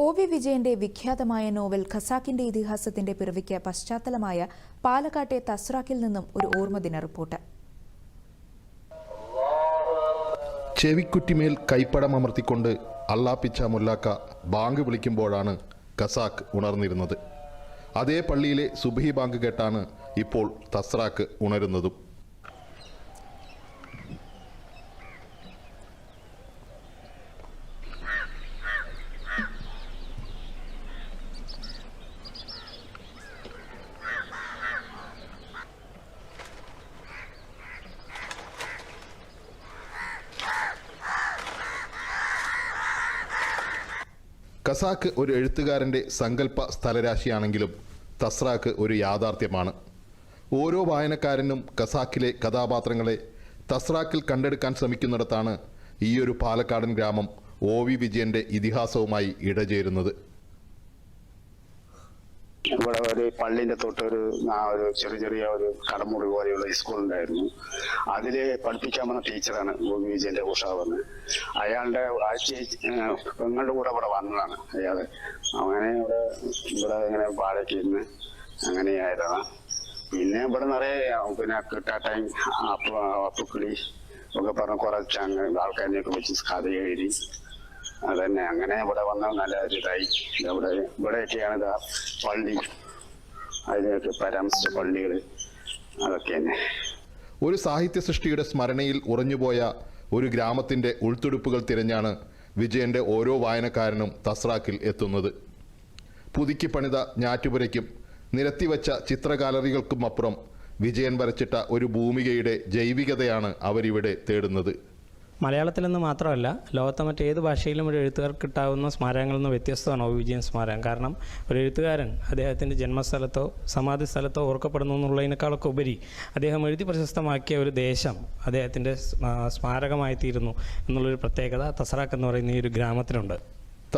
O V വിജയന്റെ വിഖ്യാതമായ novel ഖസാക്കിന്റെ ഇതിഹാസത്തിന്റെ പിറവിക്ക് പശ്ചാത്തലമായ പാലക്കാട്ടെ തസ്രാക്കിൽ നിന്നും ഒരു ഓർമ്മദിന റിപ്പോർട്ട്. ചെവിക്കുറ്റിമേൽ കൈപ്പടം അമർത്തിക്കൊണ്ട് അള്ളാപ്പിച്ച മുല്ലാക്ക ബാങ്ക് വിളിക്കുമ്പോഴാണ് ഖസാക്ക് ഉണർന്നിരുന്നത്. അതേ പള്ളിയിലെ സുബഹി ബാങ്ക് കേട്ടാണ് ഇപ്പോൾ തസ്രാക്ക് ഉണരുന്നതും. ഖസാക്ക് ഒരു എഴുത്തുകാരന്റെ സങ്കല്പ സ്ഥലരാശിയാണെങ്കിലും തസ്രാക്ക് ഒരു യാഥാർത്ഥ്യമാണ്. ഓരോ വായനക്കാരനും കസാക്കിലെ കഥാപാത്രങ്ങളെ തസ്രാക്കിൽ കണ്ടെടുക്കാൻ ശ്രമിക്കുന്നിടത്താണ് ഈയൊരു പാലക്കാടൻ ഗ്രാമം ഒ വി വിജയന്റെ ഇതിഹാസവുമായി ഇടചേരുന്നത്. ഇവിടെ ഒരു പള്ളിന്റെ തൊട്ടൊരു ആ ഒരു ചെറിയ ചെറിയ ഒരു കടമുറി പോലെയുള്ള സ്കൂൾ ഉണ്ടായിരുന്നു. അതിൽ പഠിപ്പിക്കാൻ വന്ന ടീച്ചറാണ് ഗോപി വിജയന്റെ ഉഷാവെന്ന്. അയാളുടെ ആഴ്ച പെങ്ങളുടെ കൂടെ ഇവിടെ വന്നതാണ് അയാൾ. അങ്ങനെ ഇവിടെ ഇവിടെ ഇങ്ങനെ വാഴയ്ക്ക് ഇരുന്ന് അങ്ങനെയായതാണ്. പിന്നെ ഇവിടെ നിറയെ പിന്നെ കിട്ടാട്ടയും അപ്പ അപ്പുക്കിളി ഒക്കെ പറഞ്ഞ കുറച്ച് അങ്ങ് ആൾക്കാരിനെയൊക്കെ വെച്ച് കഥ എഴുതി. അതന്നെ അങ്ങനെ ഇവിടെ വന്ന നല്ല ഒരു ഇതായി ഇവിടെ ഇവിടെയൊക്കെയാണ് ഇതാ പള്ളി. അതിനൊക്കെ പരാമർശിച്ച പള്ളികൾ അതൊക്കെ തന്നെ ഒരു സാഹിത്യ സൃഷ്ടിയുടെ സ്മരണയിൽ ഉറഞ്ഞുപോയ ഒരു ഗ്രാമത്തിന്റെ ഉൾത്തുടുപ്പുകൾ തിരഞ്ഞാണ് വിജയന്റെ ഓരോ വായനക്കാരനും തസ്രാക്കിൽ എത്തുന്നത്. പുതുക്കി പണിത ഞാറ്റുപുരയ്ക്കും നിരത്തിവച്ച ചിത്രഗാലറികൾക്കും അപ്പുറം വിജയൻ വരച്ചിട്ട ഒരു ഭൂമികയുടെ ജൈവികതയാണ് അവരിവിടെ തേടുന്നത്. മലയാളത്തിലെന്ന് മാത്രമല്ല ലോകത്തെ മറ്റേത് ഭാഷയിലും ഒരു എഴുത്തുകാർക്ക് കിട്ടാവുന്ന സ്മാരകങ്ങളിൽ നിന്ന് വ്യത്യസ്തമാണ് ഒ വിജയൻ സ്മാരകം. കാരണം ഒരു എഴുത്തുകാരൻ അദ്ദേഹത്തിന്റെ ജന്മസ്ഥലത്തോ സമാധി സ്ഥലത്തോ ഓർക്കപ്പെടുന്നു എന്നുള്ളതിനേക്കാളൊക്കെ ഉപരി അദ്ദേഹം എഴുതി പ്രശസ്തമാക്കിയ ഒരു ദേശം അദ്ദേഹത്തിന്റെ സ്മ- സ്മാരകമായി തീരുന്നു എന്നുള്ളൊരു പ്രത്യേകത തസറാക്ക് എന്ന് പറയുന്ന ഈ ഒരു ഗ്രാമത്തിലുണ്ട്.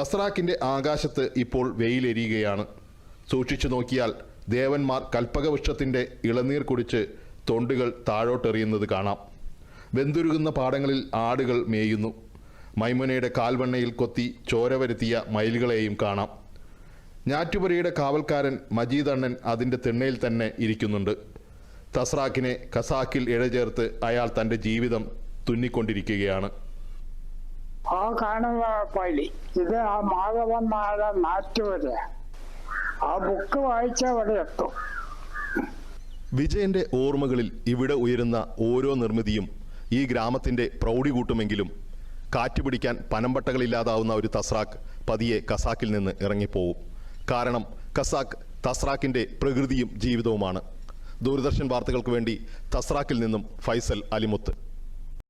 തസറാക്കിന്റെ ആകാശത്ത് ഇപ്പോൾ വെയിലെരിയുകയാണ്. സൂക്ഷിച്ചു നോക്കിയാൽ ദേവന്മാർ കൽപ്പകവൃക്ഷത്തിന്റെ ഇളനീർ കുടിച്ച് തൊണ്ടുകൾ താഴോട്ടെറിയുന്നത് കാണാം. വെന്തുരുകുന്ന പാടങ്ങളിൽ ആടുകൾ മേയുന്നു. മൈമുനയുടെ കാൽവണ്ണയിൽ കൊത്തി ചോര വരുത്തിയ മയിലുകളെയും കാണാം. ഞാറ്റുപുരയുടെ കാവൽക്കാരൻ മജീദ് അണ്ണൻ അതിന്റെ തിണ്ണയിൽ തന്നെ ഇരിക്കുന്നുണ്ട്. തസ്രാക്കിനെ ഖസാക്കിൽ ഇഴചേർത്ത് അയാൾ തന്റെ ജീവിതം തുന്നിക്കൊണ്ടിരിക്കുകയാണ്. ആ കാണുന്ന പള്ളി ഇത് ആ മാധവൻ നായരുടെ നാറ്റുവര ആ ബുക്ക് വായിച്ച അവിടെ എത്തും. വിജയന്റെ ഓർമ്മകളിൽ ഇവിടെ ഉയരുന്ന ഓരോ നിർമ്മിതിയും ഈ ഗ്രാമത്തിന്റെ പ്രൗഢി കൂട്ടുമെങ്കിലും കാറ്റ് പിടിക്കാൻ പനമ്പട്ടകളില്ലാതാവുന്ന ഒരു തസ്രാക്ക് പതിയെ കസാക്കിൽ നിന്ന് ഇറങ്ങിപ്പോവും. കാരണം കസാക്ക് തസ്രാക്കിന്റെ പ്രകൃതിയും ജീവിതവുമാണ്. ദൂരദർശൻ വാർത്തകൾക്ക് വേണ്ടി തസ്രാക്കിൽ നിന്നും ഫൈസൽ അലിമുത്ത്.